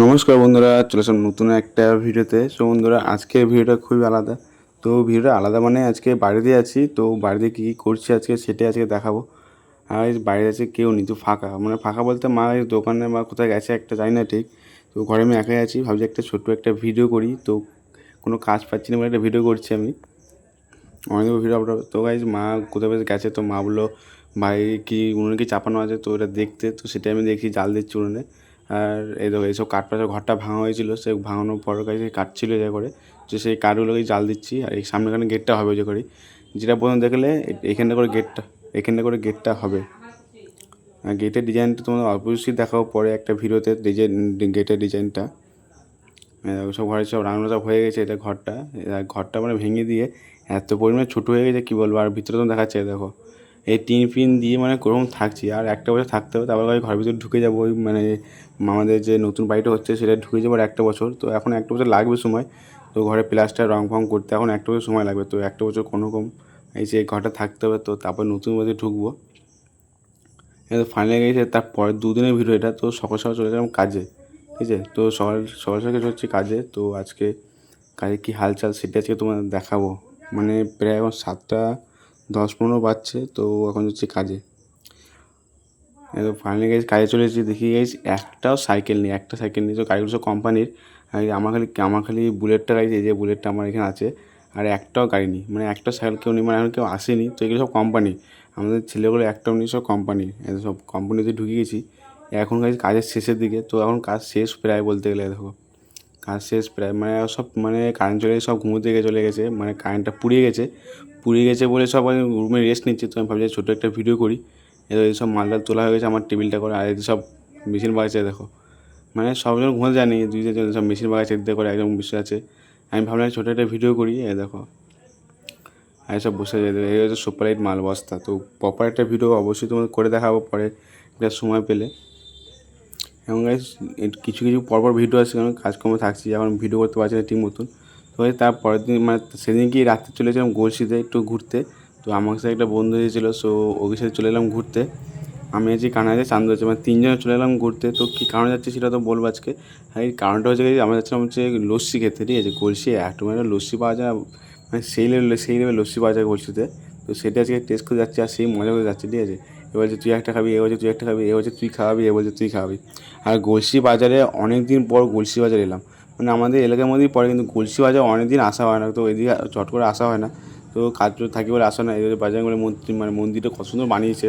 নমস্কার বন্ধুরা, চলে আসলাম নতুন একটা ভিডিওতে। সো বন্ধুরা আজকের ভিডিওটা খুবই আলাদা। তো ভিডিওটা আলাদা মানে আজকে বাড়িতে আছি, তো বাড়িতে কী কী করছি আজকে সেটাই আজকে দেখাবো। আর বাড়িতে আছে কেউ নেই, তো ফাঁকা। মানে ফাঁকা বলতে মা দোকানে বা কোথায় গেছে একটা জানি না ঠিক। তো ঘরে আমি একাই আছি, ভাবছি একটা ছোট্ট একটা ভিডিও করি। তো কোনো কাজ পাচ্ছি না বলে একটা ভিডিও করছি আমি। অনেক ভিডিও আপলোড তো গাইজ মা কোথাও গেছে, তো মা বলল, ভাই, কি উনুনে কি চাপানো আছে? তো ওটা দেখতে তো সেটা আমি দেখি জাল দিচ্ছি উনুনে। আর এই দেখো এইসব কাঠ পাশে ঘরটা ভাঙা হয়েছিল, সে ভাঙানোর পর কাছে কাটছিল যা করে তো সেই কাঠগুলোকেই জাল দিচ্ছি, আর এই সামনেখানে গেটটা হবে যে করি। যেটা প্রথম দেখলে এখানটা করে গেটটা, এখানটা করে গেটটা হবে। আর গেটের ডিজাইনটা তোমাদের অবশ্যই দেখাবো পরে একটা ভিডিওতে ডিজাইন, গেটের ডিজাইনটা। সব ঘরে সব রান্না সব হয়ে গেছে, এটা ঘরটা। ঘরটা মানে ভেঙে দিয়ে এত পরিমাণে ছোটো হয়ে গেছে, কী বলব? আর ভিতরে তো দেখাচ্ছে, দেখো। এই টিন ফিন দিয়ে মানে কোরকম থাকছি, আর একটা বছর থাকতে হবে, তারপর ঘরের ভিতরে ঢুকে যাব, ওই মানে আমাদের যে নতুন বাড়িটা হচ্ছে সেটা ঢুকে যাব আর একটা বছর। তো এখন একটা বছর লাগবে সময়, তো ঘরে প্লাস্টার রং ফং করতে এখন একটা বছর সময় লাগবে, তো একটা বছর কোনো রকম এই যে ঘরটা থাকতে হবে, তো তারপর নতুন বাড়িতে ঢুকবো। এটা ফাইনালি গেছে, তার পরের দুদিনের ভিডিও এটা, তো সকাল সকাল চলে গেলাম কাজে, ঠিক আছে? তো সকাল সকাল সকাল হচ্ছে কাজে, তো আজকে কাজে কী হালচাল সেটা আজকে তোমাদের দেখাবো। মানে প্রায় এখন সাতটা দশ পনেরো বাজছে, তো এখন হচ্ছে কাজে। ফাইনালি গেছি কাজে চলে এসেছি, দেখি গেছি একটাও সাইকেল নেই, একটা সাইকেল নেই। তো গাড়িগুলো সব কোম্পানির আমার খালি আমার খালি বুলেটটা গাড়ি এই যে বুলেটটা আমার এখানে আছে, আর একটাও গাড়ি নেই। মানে একটা সাইকেল কেউ নেই মানে এখন কেউ আসেনি, তো এগুলো সব কোম্পানি আমাদের ছেলেগুলো একটাও নেই, সব কোম্পানি সব কোম্পানিতে ঢুকে গেছি। এখন গেছি কাজের শেষের দিকে, তো এখন কাজ শেষ প্রায় বলতে গেলে, দেখো। কাজ শেষ প্রায় মানে সব মানে কারেন্ট চলে, সব ঘুমোতে গিয়ে চলে গেছে মানে কারেন্টটা পুড়িয়ে গেছে। পুড়িয়ে গেছে বলে সব রুমে রেস্ট নিচ্ছে, তো আমি ভাবছি ছোটো একটা ভিডিও করি। এবার এইসব মালটা তোলা হয়ে গেছে, আমার টেবিলটা করে, আর এই সব মেশিন বাগাচ্ছে দেখো। মানে সবজন ঘুমোতে জানি, দুই চারজন সব মেশিন বাগাচ্ছে এদিকে করে একজন বসে আছে। আমি ভাবলাম ছোটো একটা ভিডিও করি এ দেখো। আর সব বসে যায় এই হচ্ছে সুপারলাইট মাল বস্তা, তো প্রপার একটা ভিডিও অবশ্যই তোমাদের করে দেখাবো পরে, একটা সময় পেলে। এবং এর কিছু কিছু পরপর ভিডিও আসছে কারণ কাজকর্ম থাকছি, এখন ভিডিও করতে পারছি না ঠিক মতন। তো তার পরের দিন মানে সেদিন কি রাত্রে চলে গেছিলাম গলসিতে একটু ঘুরতে। তো আমার সাথে একটা বন্ধু এসেছিল সো ওকে সাথে চলে এলাম ঘুরতে। আমি আছি কানাডে চান্দ হচ্ছে মানে তিনজনে চলে এলাম ঘুরতে। তো কী কারণে যাচ্ছে সেটা তো বলব আজকে। আর এই কারণটা হচ্ছে আমরা যাচ্ছিলাম হচ্ছে লস্যি খেতে, ঠিক আছে? গলসি, এত মানে লস্যি পাওয়া যায় মানে সেই লেভেল সেই লেভেল লস্যি পাওয়া যায় গলসিতে। তো সেটা আজকে টেস্ট করে যাচ্ছে, আর সেই মজা করে যাচ্ছে, ঠিক আছে? এ বলছে, তুই একটা খাবি, এ বলছে, তুই একটা খাবি, এ বলছে, তুই খাওয়াবি এ বলছে, তুই খাওয়াবি আর গলসি বাজারে অনেক দিন পর গলসি বাজার এলাম। মানে আমাদের এলাকার মধ্যেই পড়ে, কিন্তু গলসি বাজার অনেক দিন আসা হয় না। তো এদিকে চট করে আসা হয় না। তো কাজ থাকি বলে আসা না এই বাজারগুলো মন্দির মানে মন্দিরটা কত সুন্দর বানিয়েছে।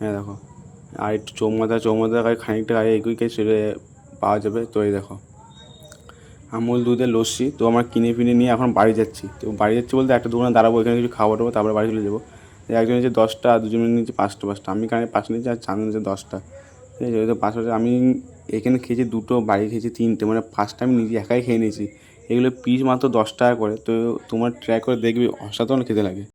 হ্যাঁ দেখো। আর একটু চৌমাথা চৌমাথা গায়ে খানিকটা গায়ে এগুই কাজ সেটা পাওয়া যাবে। তো এই দেখো। আমুল দুধের লস্যি। তো আমরা কিনে ফিনে নিয়ে এখন বাড়ি যাচ্ছি। তো বাড়ি যাচ্ছি বলতে একটা দোকানে দাঁড়াবো, এখানে কিছু খাবার টাবো তারপরে বাড়ি চলে যাব। একজন নিচে দশটা, দুজনের নিচে পাঁচটা পাঁচটা। আমি কারণে পাঁচটা নিচে আর চার নিচে দশটা। ঠিক আছে? ওই তো পাঁচটা আমি এখানে খেয়েছি দুটো বাড়ি খেয়েছি তিনটে। মানে পাঁচটা আমি নিজে একাই খেয়ে নিয়েছি। এগুলো পিস মাত্র দশ টাকা করে। তো তোমার ট্রাই করে দেখবি, অসাধারণ খেতে লাগে।